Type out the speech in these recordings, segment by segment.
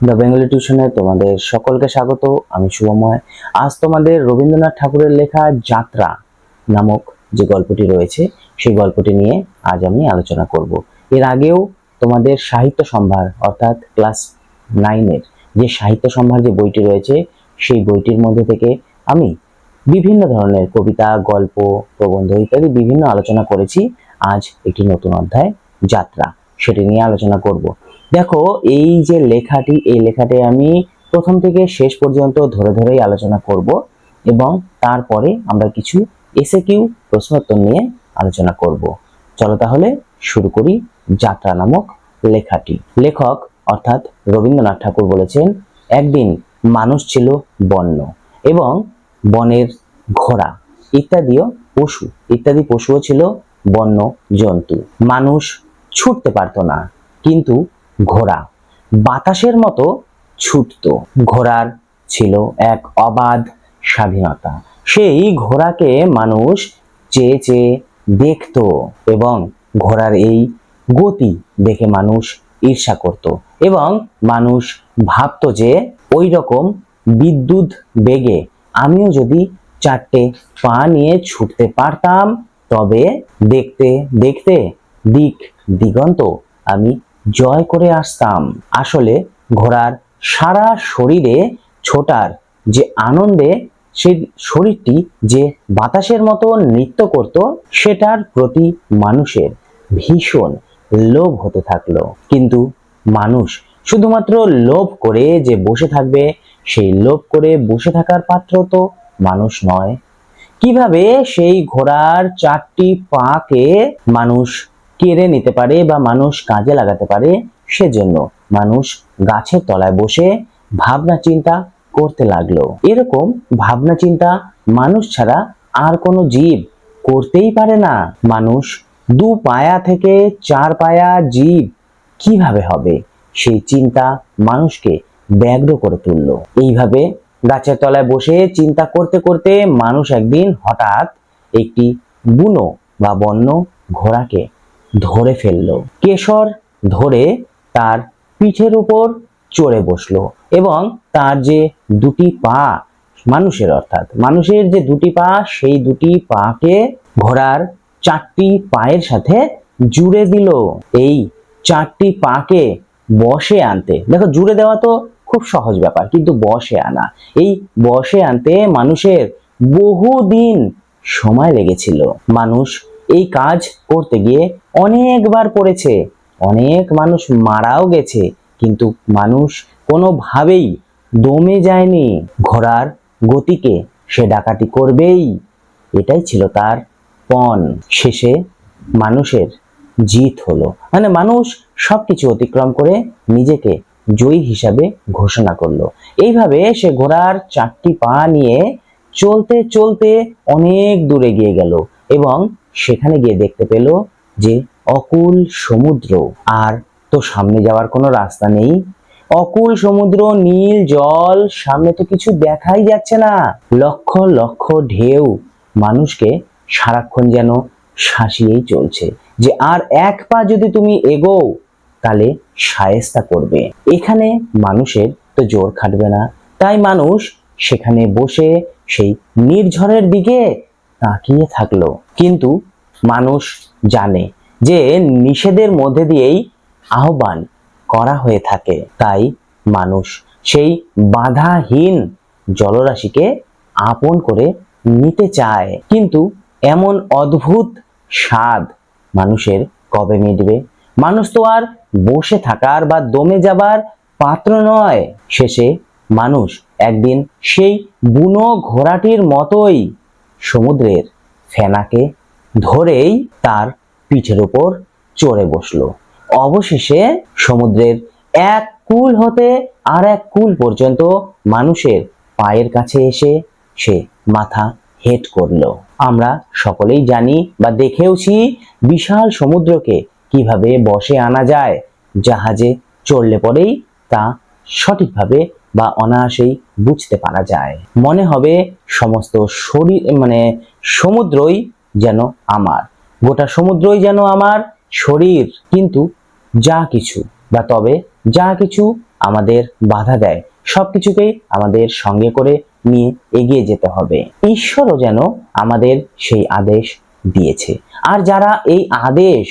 The Bengali টিউশনে তোমাদের সকলকে স্বাগত, আমি শুভময়। আজ তোমাদের রবীন্দ্রনাথ ঠাকুরের লেখা যাত্রা নামক যে গল্পটি রয়েছে, সেই গল্পটি নিয়ে আজ আমি আলোচনা করব। এর আগেও তোমাদের সাহিত্য সম্ভার, অর্থাৎ ক্লাস নাইনের যে সাহিত্য সম্ভার যে বইটি রয়েছে, সেই বইটির মধ্যে থেকে আমি বিভিন্ন ধরনের কবিতা, গল্প, প্রবন্ধ ইত্যাদি বিভিন্ন আলোচনা করেছি। আজ একটি নতুন অধ্যায়, যাত্রা, সেটি নিয়ে আলোচনা করব। দেখো, এই যে লেখাটি, এই লেখাটি আমি প্রথম থেকে শেষ পর্যন্ত ধরে ধরেই আলোচনা করব এবং তারপরে আমরা কিছু এসে কিউ প্রশ্নোত্তর নিয়ে আলোচনা করব। চলো তাহলে শুরু করি যাত্রা নামক লেখাটি। লেখক, অর্থাৎ রবীন্দ্রনাথ ঠাকুর বলেছেন, একদিন মানুষ ছিল বন্য এবং বনের ঘোড়া, ইত্যাদিও পশু। ইত্যাদি পশুও ছিল বন্য জন্তু। মানুষ ছুটতে পারতো না। কিন্তু ঘোড়া। বাতাসের মতো ছুটতো। ঘোড়ার ছিল এক অবাধ স্বাধীনতা। সেই ঘোড়াকে মানুষ চেয়ে চেয়ে দেখতো এবং ঘোড়ার এই গতি দেখে মানুষ ঈর্ষা করত এবং মানুষ ভাবতো যে ওই রকম বিদ্যুৎ বেগে আমিও যদি চারটে পা নিয়ে ছুটতে পারতাম, তবে দেখতে দেখতে দিক দিগন্ত আমি জয় করে আসতাম। আসলে ঘোড়ার সারা শরীরে ছোটার যে আনন্দে সেই শরীরটি যে বাতাসের মতো নৃত্য করত, সেটার প্রতি মানুষের ভীষণ লোভ হতে থাকল। কিন্তু মানুষ শুধুমাত্র লোভ করে যে বসে থাকবে, সেই লোভ করে বসে থাকার পাত্র তো মানুষ নয়। কীভাবে সেই ঘোড়ার চারটি পাকে মানুষ কেড়ে নিতে পারে বা মানুষ কাজে লাগাতে পারে সেজন্য মানুষ গাছের তলায় বসে ভাবনা চিন্তা করতে লাগল। এরকম ভাবনা চিন্তা মানুষ ছাড়া আর কোনো জীব করতেই পারে না। মানুষ দু পায়া থেকে চার পায়া জীব কীভাবে হবে? সেই চিন্তা মানুষকে ব্যগ্র করে তুললো। এইভাবে গাছের তলায় বসে চিন্তা করতে করতে মানুষ একদিন হঠাৎ একটি বুনো বা বন্য ঘোড়াকে ধরে ফেলল। কেশর ধরে তার পিঠের উপর চড়ে বসল এবং তার যে দুটি পা, মানুষের অর্থাৎ, মানুষের যে দুটি পা, সেই দুটি পাকে ঘোড়ার চারটি পায়ের সাথে জুড়ে দিল। এই চারটি পাকে বসে আনতে, দেখো জুড়ে দেওয়া তো খুব সহজ ব্যাপার, কিন্তু বসে আনা। এই বসে আনতে মানুষের বহুদিন সময় লেগেছিল। মানুষ এই কাজ করতে গিয়ে অনেকবার পড়েছে অনেক মানুষ মারাও গেছে, কিন্তু মানুষ কোনোভাবেই দমে যায়নি। ঘোড়ার গতিকে সে ডাকাতি করবেই। এটাই ছিল তার পণ। শেষে মানুষের জিত হলো। মানে মানুষ সবকিছু অতিক্রম করে নিজেকে জয়ী হিসাবে ঘোষণা করল। এইভাবে সে ঘোড়ার চারটি পা নিয়ে চলতে চলতে অনেক দূরে গিয়ে গেল এবং সেখানে গিয়ে দেখতে পেল যে অকুল সমুদ্র, আর তো সামনে যাওয়ার কোনো রাস্তা নেই। অকুল সমুদ্র, নীল জল, সামনে তো কিছু দেখাই যাচ্ছে না। লক্ষ লক্ষ ঢেউ, মানুষকে সারাক্ষণ যেন শাসিয়েই চলছে। যে আর এক পা যদি তুমি এগো তাহলে সায়েস্তা করবে। এখানে মানুষের তো জোর খাটবে না। তাই মানুষ সেখানে বসে সেই নির্ঝরের দিকে তাকিয়ে থাকল। কিন্তু মানুষ জানে যে নিষেধের মধ্যে দিয়েই আহ্বান করা হয়ে থাকে। তাই মানুষ সেই বাধাহীন জলরাশিকে আপন করে নিতে চায়। কিন্তু এমন অদ্ভুত স্বাদ মানুষের কবে মিটবে? মানুষ তো আর বসে থাকার বা দমে যাবার পাত্র নয়। শেষে মানুষ একদিন সেই বুনো ঘোড়াটির মতোই সমুদ্রের ফেনাকে ধরেই তার পিঠের উপর চড়ে বসল। অবশেষে সমুদ্রের এক কুল হতে আর এক কুল পর্যন্ত মানুষের পায়ের কাছে এসে সে মাথা হেট করল। আমরা সকলেই জানি বা দেখেওছি বিশাল সমুদ্রকে কীভাবে বসে আনা যায়, জাহাজে চড়লে পরেই তা সঠিকভাবে বা অনায়াসেই বুঝতে পারা যায়। মনে হবে সমস্ত শরীর মানে সমুদ্রই যেন আমার। গোটা সমুদ্রই যেন আমার শরীর। কিন্তু যা কিছু বা তবে যা কিছু আমাদের বাধা দেয় সব কিছুকেই আমাদের সঙ্গে করে নিয়ে এগিয়ে যেতে হবে। ঈশ্বরও যেন আমাদের সেই আদেশ দিয়েছে। আর যারা এই আদেশ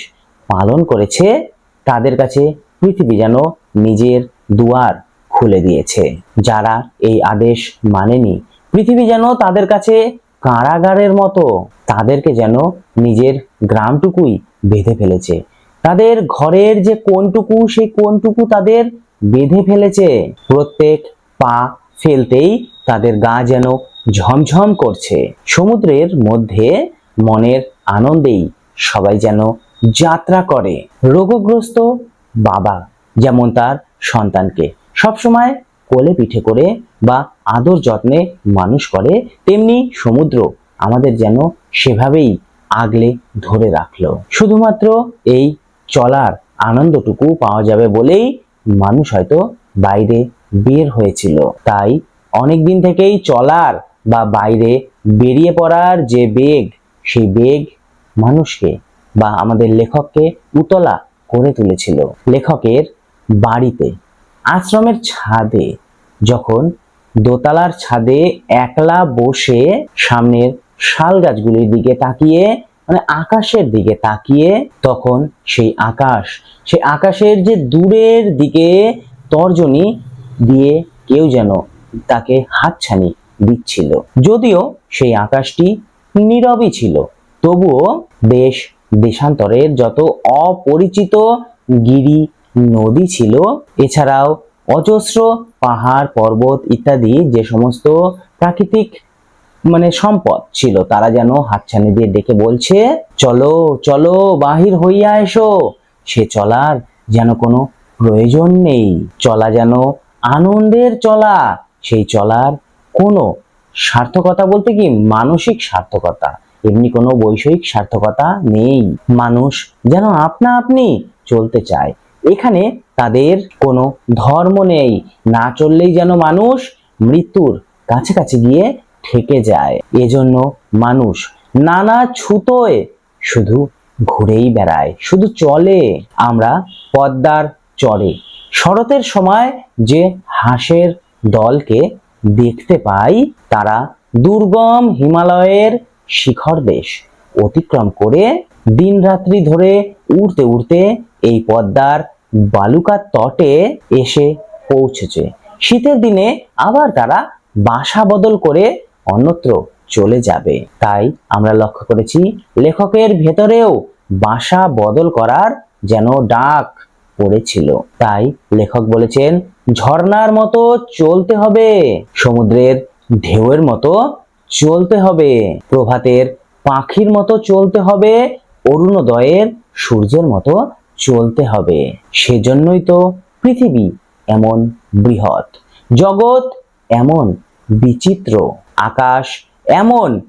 পালন করেছে, তাদের কাছে পৃথিবী যেন নিজের দুয়ার খুলে দিয়েছে। যারা এই আদেশ মানেনি, পৃথিবী যেন তাদের কাছে কারাগারের মতো, তাদেরকে যেন নিজের গ্রামটুকুই বেঁধে ফেলেছে। তাদের ঘরের যে কোনটুকু সেই কোনটুকু তাদের বেঁধে ফেলেছে। প্রত্যেক পা ফেলতেই তাদের গা যেন ঝমঝম করছে। সমুদ্রের মধ্যে মনের আনন্দেই সবাই যেন যাত্রা করে। রোগগ্রস্ত বাবা, যেমন তার সন্তানকে। সবসময় কোলে পিঠে করে বা আদর যত্নে মানুষ করে, তেমনি সমুদ্র আমাদের যেন সেভাবেই আগলে ধরে রাখল। শুধুমাত্র এই চলার আনন্দটুকু পাওয়া যাবে বলেই মানুষ হয়তো বাইরে বের হয়েছিল। তাই অনেক দিন থেকেই চলার বা বাইরে বেরিয়ে পড়ার যে বেগ, সেই বেগ মানুষকে বা আমাদের লেখককে উতলা করে তুলেছিল। লেখকের বাড়িতে আশ্রমের ছাদে, যখন দোতলার ছাদে একলা বসে সামনের শাল গাছগুলির দিকে তাকিয়ে মানে আকাশের দিকে তাকিয়ে, তখন সেই আকাশ, সেই আকাশের যে দূরের দিকে তর্জনী দিয়ে কেউ যেন তাকে হাতছানি দিচ্ছিল। যদিও সেই আকাশটি নীরবই ছিল, তবুও দেশ দেশান্তরের যত অপরিচিত গিরি নদী ছিল। এছাড়াও অজস্র পাহাড়, পর্বত ইত্যাদি যে সমস্ত প্রাকৃতিক মানে সম্পদ ছিল, তারা যেন হাতছানি দিয়ে ডেকে বলছে, চলো চলো, বাহির হইয়া এসো। সে চলার যেন কোনো প্রয়োজন নেই। চলা যেন আনন্দের চলা। সেই চলার কোনো সার্থকতা বলতে কি? মানসিক সার্থকতা। এমনি কোনো বৈষয়িক সার্থকতা নেই। মানুষ যেন আপনা আপনি চলতে চায়। এখানে তাদের কোনো ধর্ম নেই। না চললেই যেন মানুষ মৃত্যুর কাছাকাছি গিয়ে ঠেকে যায়। এজন্য মানুষ নানা ছুতোয় শুধু ঘুরেই বেড়ায়, শুধু চলে। আমরা পদ্মার চরে। শরতের সময় যে হাঁসের দলকে দেখতে পাই, তারা দুর্গম হিমালয়ের শিখর দেশ অতিক্রম করে দিনরাত্রি ধরে উড়তে উড়তে এই পদ্মার বালুকার তটে এসে পৌঁছেছে। শীতের দিনে আবার তারা বাসা বদল করে অন্যত্র চলে যাবে। তাই আমরা লক্ষ্য করেছি, লেখকের ভেতরেও বাসা বদল করার যেন ডাক পড়েছিল। তাই লেখক বলেছেন, ঝর্ণার মতো চলতে হবে, সমুদ্রের ঢেউয়ের মতো চলতে হবে, প্রভাতের পাখির মতো চলতে হবে, অরুণোদয়ের সূর্যের মতো চলতে হবে। সেজন্যই তো পৃথিবী এমন বৃহৎ, জগৎ এমন বিচিত্র, আকাশ এমন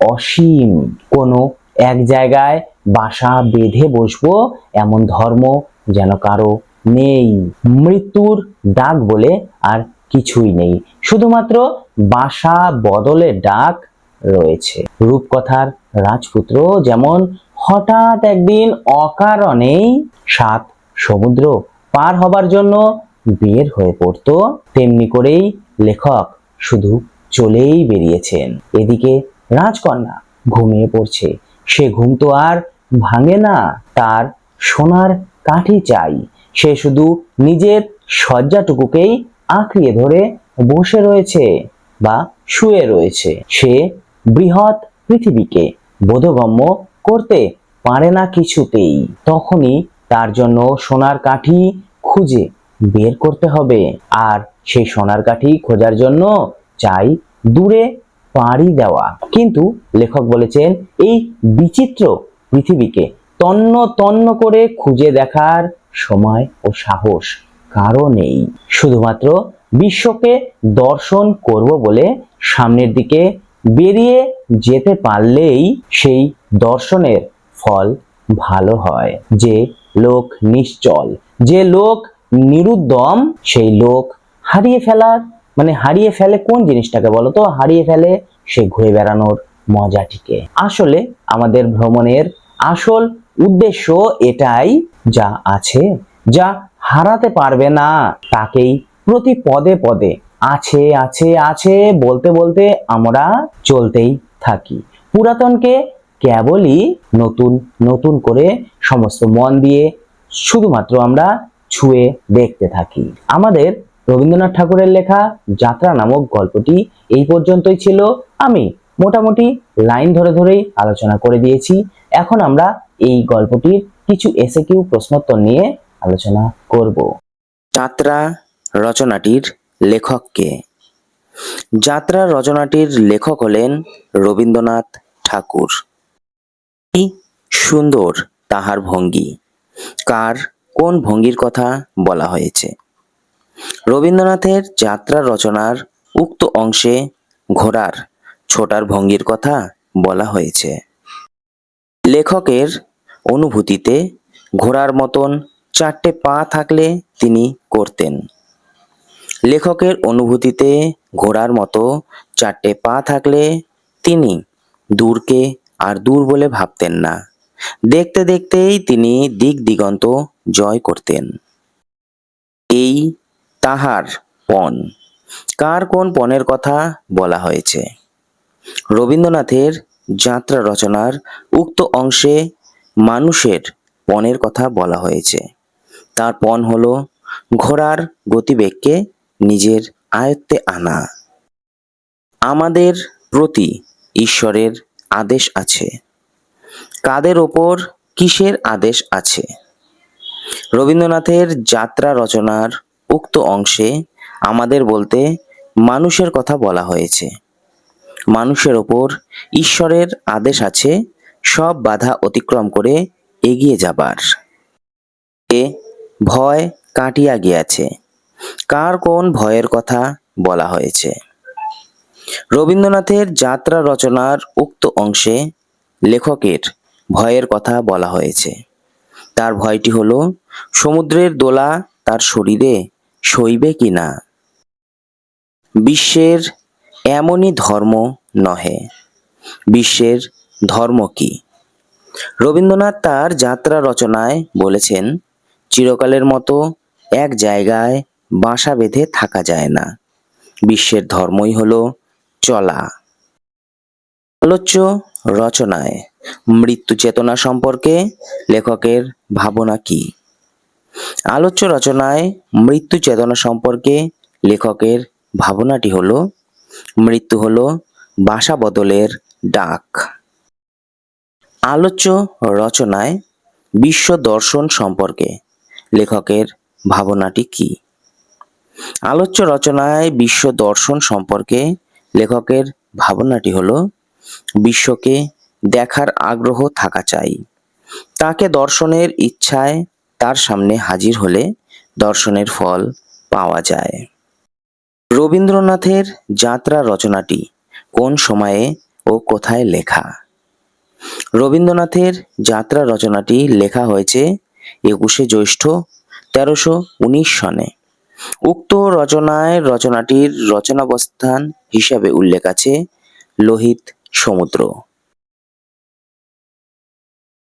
অসীম। কোনো এক জায়গায় বাসা বেঁধে বসবো এমন ধর্ম যেন কারও নেই। মৃত্যুর ডাক বলে আর কিছুই নেই। শুধুমাত্র বাসা বদলের ডাক রয়েছে। রূপকথার রাজপুত্র যেমন হঠাৎ একদিন অকারণেই সাত সমুদ্র পার হবার জন্য বের হয়ে পড়তো। তেমনি করেই লেখক শুধু চলেই বেরিয়েছেন। এদিকে রাজকন্যা ঘুমিয়ে পড়ছে। সে ঘুম তো আর ভাঙে না, তার সোনার কাঠি চাই। সে শুধু নিজের শয্যাটুকুকেই আঁকড়িয়ে ধরে বসে রয়েছে বা শুয়ে রয়েছে। সে বৃহৎ পৃথিবীকে বোধগম্য করতে পারে না কিছুতেই, তখনই তার জন্য সোনার কাঠি খুঁজে বের করতে হবে। আর সেই সোনার কাঠি খোঁজার জন্য চাই দূরে পাড়ি দেওয়া। কিন্তু লেখক বলেছেন, এই বিচিত্র পৃথিবীকে তন্ন তন্ন করে খুঁজে দেখার সময় ও সাহস কারও নেই। শুধুমাত্র বিশ্বকে দর্শন করব বলে সামনের দিকে বেরিয়ে যেতে পারলেই সেই দর্শনের ফল ভালো হয়। যে লোক নিশ্চল, যে লোক নিরুদ্যম, সেই লোক হারিয়ে ফেলার মানে হারিয়ে ফেলে কোন জিনিসটাকে বলো তো? হারিয়ে ফেলে সে ঘুরে বেড়ানোর মজাটিকে। আসলে আমাদের ভ্রমণের আসল উদ্দেশ্য এটাই যা আছে, যা হারাতে পারবে না, তাকেই প্রতি পদে পদে আছে আছে আছে বলতে বলতে আমরা চলতেই থাকি। পুরাতনকে কেবলই নতুন নতুন করে সমস্ত মন দিয়ে শুধুমাত্র আমরা ছুঁয়ে দেখতে থাকি। আমাদের রবীন্দ্রনাথ ঠাকুরের লেখা যাত্রা নামক গল্পটি এই পর্যন্তই ছিল। আমি মোটামুটি লাইন ধরে ধরেই আলোচনা করে দিয়েছি। এখন আমরা এই গল্পটির কিছু এসে কিউ প্রশ্নোত্তর নিয়ে আলোচনা করব। যাত্রা রচনাটির লেখককে। যাত্রা রচনাটির লেখক হলেন রবীন্দ্রনাথ ঠাকুর। কি সুন্দর তাহার ভঙ্গি। কার কোন ভঙ্গির কথা বলা হয়েছে? রবীন্দ্রনাথের যাত্রা রচনার উক্ত অংশে ঘোড়ার ছোটার ভঙ্গির কথা বলা হয়েছে। লেখকের অনুভূতিতে ঘোড়ার মতন চারটে পা থাকলে তিনি করতেন। লেখকের অনুভূতিতে ঘোড়ার মতো চারটে পা থাকলে তিনি দূরকে আর দূর বলে ভাবতেন না। দেখতে দেখতেই তিনি দিক দিগন্ত জয় করতেন। এই তাহার পণ, কার কোন পণের কথা বলা হয়েছে? রবীন্দ্রনাথের যাত্রা রচনার উক্ত অংশে মানুষের পণের কথা বলা হয়েছে। তার পণ হলো ঘোড়ার গতিবেগকে নিজের আয়ত্তে আনা। আমাদের প্রতি ঈশ্বরের আদেশ আছে। কাদের ওপর কিসের আদেশ আছে? রবীন্দ্রনাথের যাত্রা রচনার উক্ত অংশে আমাদের বলতে মানুষের কথা বলা হয়েছে। মানুষের ওপর ঈশ্বরের আদেশ আছে সব বাধা অতিক্রম করে এগিয়ে যাবার। এ ভয় কাটিয়া গিয়াছে। কার কোন ভয়ের কথা বলা হয়েছে? রবীন্দ্রনাথের যাত্রা রচনার উক্ত অংশে লেখকের ভয়ের কথা বলা হয়েছে। তার ভয়টি হলো, সমুদ্রের দোলা তার শরীরে সইবে কিনা? বিশ্বের এমনই ধর্ম নহে। বিশ্বের ধর্ম কি? রবীন্দ্রনাথ তার যাত্রা রচনায় বলেছেন, চিরকালের মতো এক জায়গায় বাসা বেঁধে থাকা যায় না। বিশ্বের ধর্মই হল চলা। আলোচ্য রচনায় মৃত্যু চেতনা সম্পর্কে লেখকের ভাবনা কি? আলোচ্য রচনায় মৃত্যু চেতনা সম্পর্কে লেখকের ভাবনাটি হল, মৃত্যু হল বাসা বদলের ডাক। আলোচ্য রচনায় বিশ্ব দর্শন সম্পর্কে লেখকের ভাবনাটি কি? আলোচ্য রচনায় বিশ্ব দর্শন সম্পর্কে লেখকের ভাবনাটি হল, বিশ্বকে দেখার আগ্রহ থাকা চাই। তাকে দর্শনের ইচ্ছায় তার সামনে হাজির হলে দর্শনের ফল পাওয়া যায়। রবীন্দ্রনাথের যাত্রা রচনাটি কোন সময়ে ও কোথায় লেখা? রবীন্দ্রনাথের যাত্রা রচনাটি লেখা হয়েছে একুশে জ্যৈষ্ঠ তেরোশো উনিশ সনে। উক্ত রচনায় রচনাটির রচনাবস্থান হিসাবে উল্লেখ আছে লোহিত সমুদ্র।